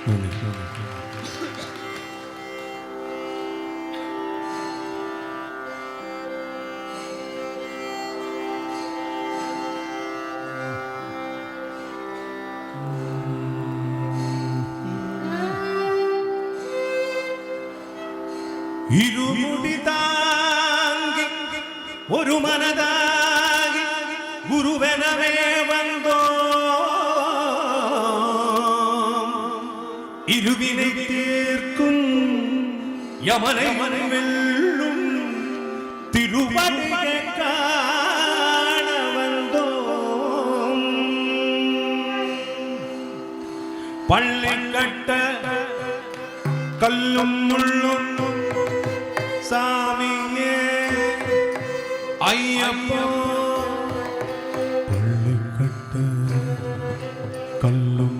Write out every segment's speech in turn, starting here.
네네. ഇരുമുടിതാങ്കി ഒരു മനതാകി ഗുരുവനമേ വന്തോ திருவினை தீர்க்கும் യമനെ വെള്ളും തിരുവടിയെ കാണവന്തോ പള്ളിക്കട്ട കല്ലും മുള്ളും സാമിയെ അയ്യപ്പോ. പള്ളിക്കട്ട കല്ലും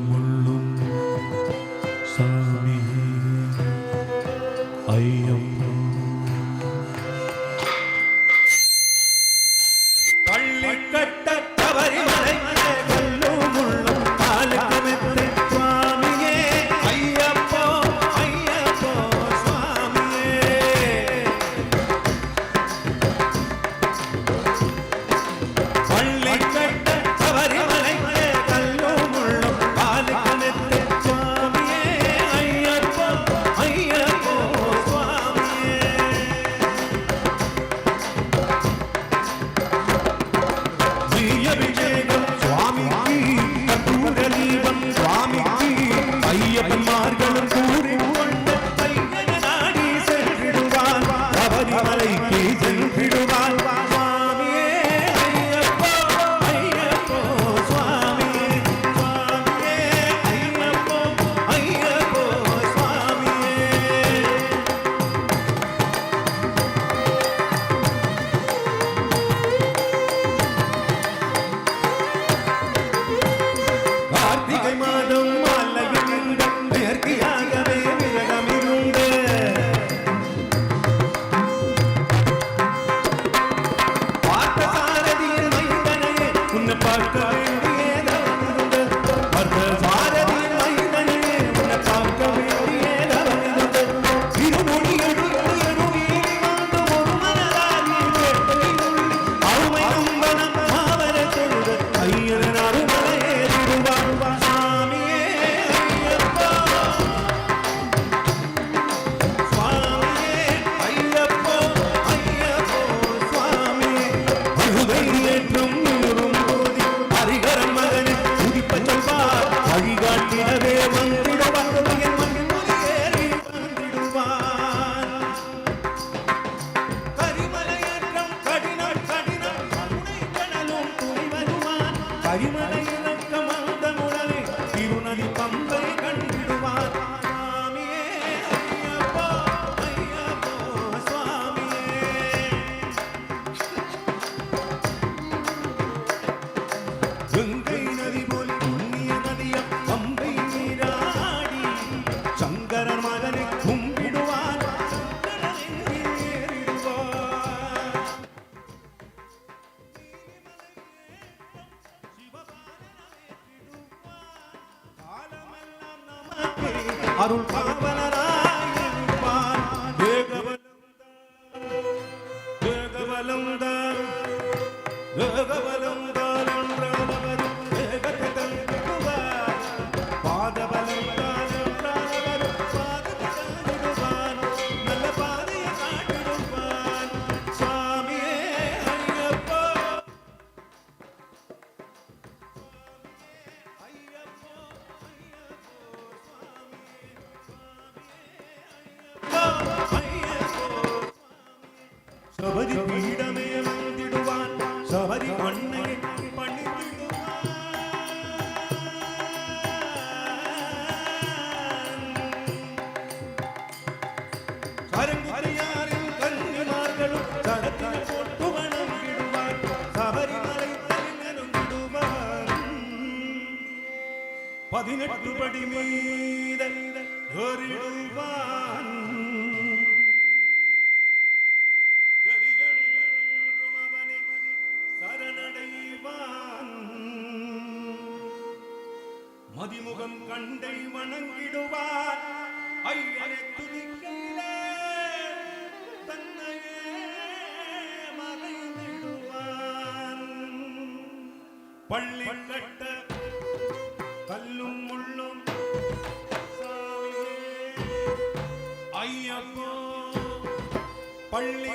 அருள் காவலராயிருப்பான் தேகவலம் தேகவலம் பீடமே அமைந்திடுவான் சபரி மண்ணை பதினெட்டு படி மீத ஏறிடுவான். മണ്ടൈ വണങ്ങിടുവാൻ അയ്യനെ തുതിക്കിലേ തന്നയെ മറിഞ്ഞിടുവാൻ പള്ളിക്കട്ട് കല്ലും മുള്ളും അയ്യപ്പോ പള്ളി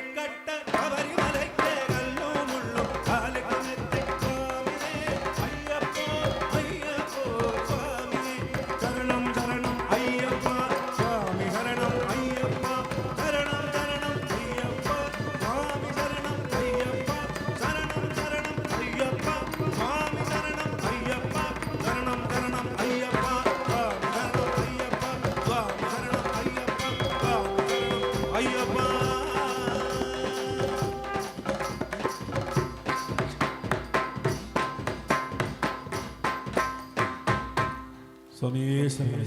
Swami, Swami.